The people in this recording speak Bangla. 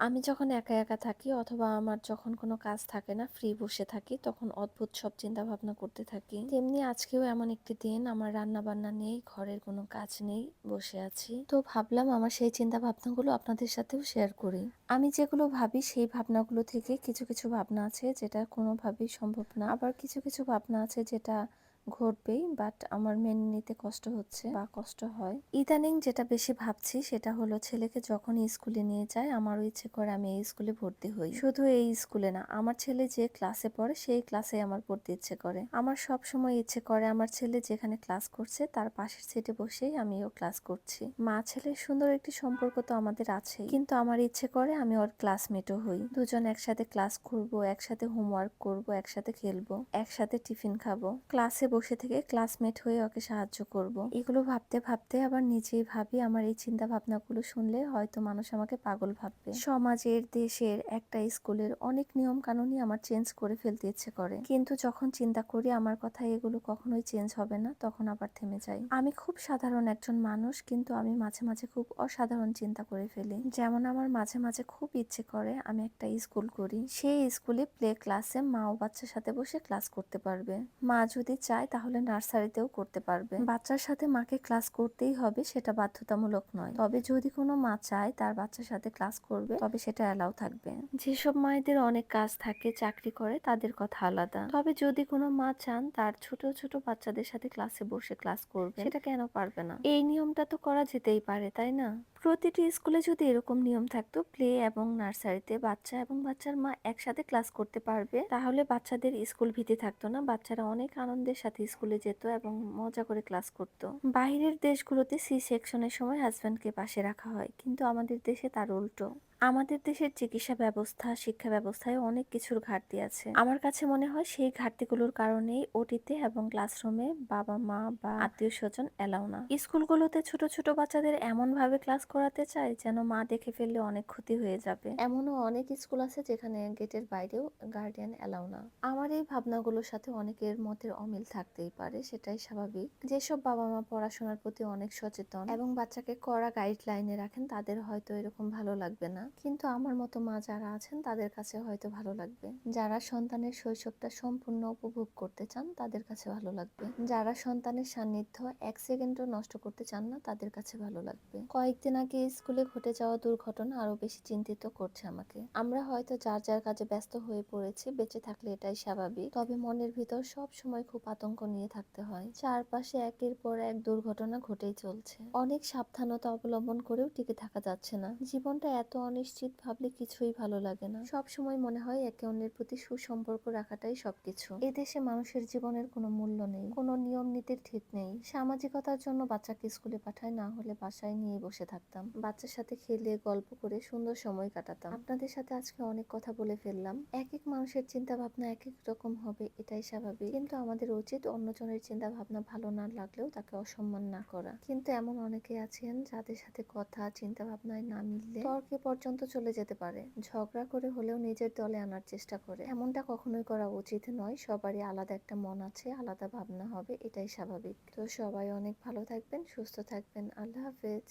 আমি যখন একা একা থাকি অথবা আমার যখন কোনো কাজ থাকে না ফ্রি বসে থাকি, তখন অদ্ভুত সব চিন্তা ভাবনা করতে থাকি। তেমনি আজকেও এমন একটি দিন, আমার রান্না বান্না নেই, ঘরের কোনো কাজ নেই, বসে আছি। তো ভাবলাম আমার সেই চিন্তা ভাবনাগুলো আপনাদের সাথেও শেয়ার করি। আমি যেগুলো ভাবি, সেই ভাবনাগুলো থেকে কিছু কিছু ভাবনা আছে, যেটা কোনোভাবেই সম্ভব না। আবার কিছু কিছু ভাবনা আছে, যেটা ঘটবেই বাট আমার মেনে নিতে কষ্ট হচ্ছে বা কষ্ট হয়। ইদানিং যেটা বেশি ভাবছি সেটা হলো ছেলেকে যখন স্কুলে নিয়ে যায়, আমারও ইচ্ছে করে আমি এই স্কুলে ভর্তি হই। শুধু এই স্কুলে না, আমার ছেলে যে ক্লাসে পড়ে, সেই ক্লাসে আমার পড়তে ইচ্ছে করে। আমার সব সময় ইচ্ছে করে আমার ছেলে যেখানে ক্লাস করছে, তার পাশের সিটে বসেই আমিও ক্লাস করছি। মা ছেলের সুন্দর একটি সম্পর্ক তো আমাদের আছে কিন্তু আমার ইচ্ছে করে আমি ওর ক্লাসমেটও হই। দুজন একসাথে ক্লাস করব, একসাথে হোমওয়ার্ক করব, একসাথে খেলব, একসাথে টিফিন খাব। ক্লাসে বসে থেকে ক্লাসমেট হয়ে ওকে সাহায্য করব। এগুলো ভাবতে ভাবতে আবার নিজেই ভাবি, আমার এই চিন্তা ভাবনাগুলো শুনলে হয়তো মানুষ আমাকে পাগল ভাববে। সমাজের, দেশের, একটা স্কুলের অনেক নিয়ম কানুনই আমার চেঞ্জ করে ফেলতে ইচ্ছে করে। কিন্তু যখন চিন্তা করি আমার কথা এগুলো কখনোই চেঞ্জ হবে না, তখন আবার থেমে যাই। আমি খুব সাধারণ একজন মানুষ, কিন্তু আমি মাঝে মাঝে খুব অসাধারণ চিন্তা করে ফেলি। যেমন আমার মাঝে মাঝে খুব ইচ্ছে করে আমি একটা স্কুল করি। সেই স্কুলে প্লে ক্লাসে মা ও বাচ্চার সাথে বসে ক্লাস করতে পারবে। মা যদি চায় তাহলে নার্সারিতেও করতে পারবে। বাচ্চার সাথে মাকে ক্লাস করতেই হবে সেটা বাধ্যতামূলক নয়। তবে যদি কোনো মা চায় তার বাচ্চার সাথে ক্লাস করবে, তবে সেটা অ্যালাউ থাকবে। যেসব মায়েদের অনেক কাজ থাকে, চাকরি করে, তাদের কথা আলাদা। তবে যদি কোনো মা চান তার ছোট ছোট বাচ্চাদের সাথে ক্লাসে বসে ক্লাস করবে, সেটা কেন পারবে না? এই নিয়মটা তো করা যেতেই পারে, তাই না? প্রতিটি স্কুলে যদি এরকম নিয়ম থাকতো, প্লে এবং নার্সারিতে বাচ্চা এবং বাচ্চার মা একসাথে ক্লাস করতে পারবে, তাহলে বাচ্চাদের স্কুল ভীতি থাকতো না। বাচ্চারা অনেক আনন্দের সাথে স্কুলে যেত এবং মজা করে ক্লাস করত। বাইরের দেশগুলোতে সি সেকশনের সময় হাজব্যান্ডকে পাশে রাখা হয়, কিন্তু আমাদের দেশে তার উল্টো। আমাদের দেশের চিকিৎসা ব্যবস্থা, শিক্ষা ব্যবস্থায় অনেক কিছুর ঘাটতি আছে। আমার কাছে মনে হয় সেই ঘাটতিগুলোর কারণেই ওটিতে এবং ক্লাসরুমে বাবা মা বা আত্মীয় স্বজন এলাও না। স্কুলগুলোতে ছোট ছোট বাচ্চাদের এমন ভাবে ক্লাস করাতে চায় যেন মা দেখে ফেললে অনেক ক্ষতি হয়ে যাবে। এমনও অনেক স্কুল আছে যেখানে গেটের বাইরেও গার্ডিয়ান এলাও না। আমার এই ভাবনাগুলোর সাথে অনেকের মতের অমিল থাকতেই পারে, সেটাই স্বাভাবিক। যেসব বাবা মা পড়াশোনার প্রতি অনেক সচেতন এবং বাচ্চাকে কড়া গাইডলাইনে রাখেন, তাদের হয়তো এরকম ভালো লাগবে না। কিন্তু আমার মতো মা যারা আছেন, তাদের কাছে হয়তো ভালো লাগবে। যারা সন্তানের শৈশবটা সম্পূর্ণ উপভোগ করতে চান, তাদের কাছে ভালো লাগবে। যারা সন্তানের সান্নিধ্য এক সেকেন্ডও নষ্ট করতে চান না, তাদের কাছে ভালো লাগবে। কয়েকদিন আগে স্কুলে ঘটে যাওয়া দুর্ঘটনা আরও বেশি চিন্তিত করছে আমাকে। আমরা হয়তো যার যার কাজে ব্যস্ত হয়ে পড়েছি, বেঁচে থাকলে এটাই স্বাভাবিক। তবে মনের ভিতর সব সময় খুব আতঙ্ক নিয়ে থাকতে হয়। চারপাশে একের পর এক দুর্ঘটনা ঘটেই চলছে। অনেক সাবধানতা অবলম্বন করেও টিকে থাকা যাচ্ছে না। জীবনটা এত অনিশ্চিত ভাবলে কিছুই ভালো লাগে না। সব সময় মনে হয় একে অন্যের প্রতি সুসম্পর্ক রাখাটাই সবকিছু। এদেশে মানুষের জীবনের কোনো মূল্য নেই। কোনো নিয়ম নীতির ঠিক নেই। সামাজিকতার জন্য বাচ্চাকে স্কুলে পাঠায়, না হলে বাসায় নিয়ে বসে থাকতাম। বাচ্চার সাথে খেলে, গল্প করে সুন্দর সময় কাটাতাম। আপনাদের সাথে আজকে অনেক কথা বলে ফেললাম। এক এক মানুষের চিন্তা ভাবনা এক এক রকম হবে, এটাই স্বাভাবিক। কিন্তু আমাদের উচিত অন্যজনের চিন্তা ভাবনা ভালো না লাগলেও তাকে অসম্মান না করা। কিন্তু এমন অনেকে আছেন যাদের সাথে কথা চিন্তা ভাবনায় না মিললে তর্কে পর্যন্ত চলে যেতে পারে। ঝগড়া করে হলেও নিজের দলে আনার চেষ্টা করে। এমনটা কখনোই করা উচিত নয়। সবারই আলাদা একটা মন আছে, আলাদা ভাবনা হবে, এটাই স্বাভাবিক। তো সবাই অনেক ভালো থাকবেন সুস্থ থাকবেন। আল্লাহ হাফেজ।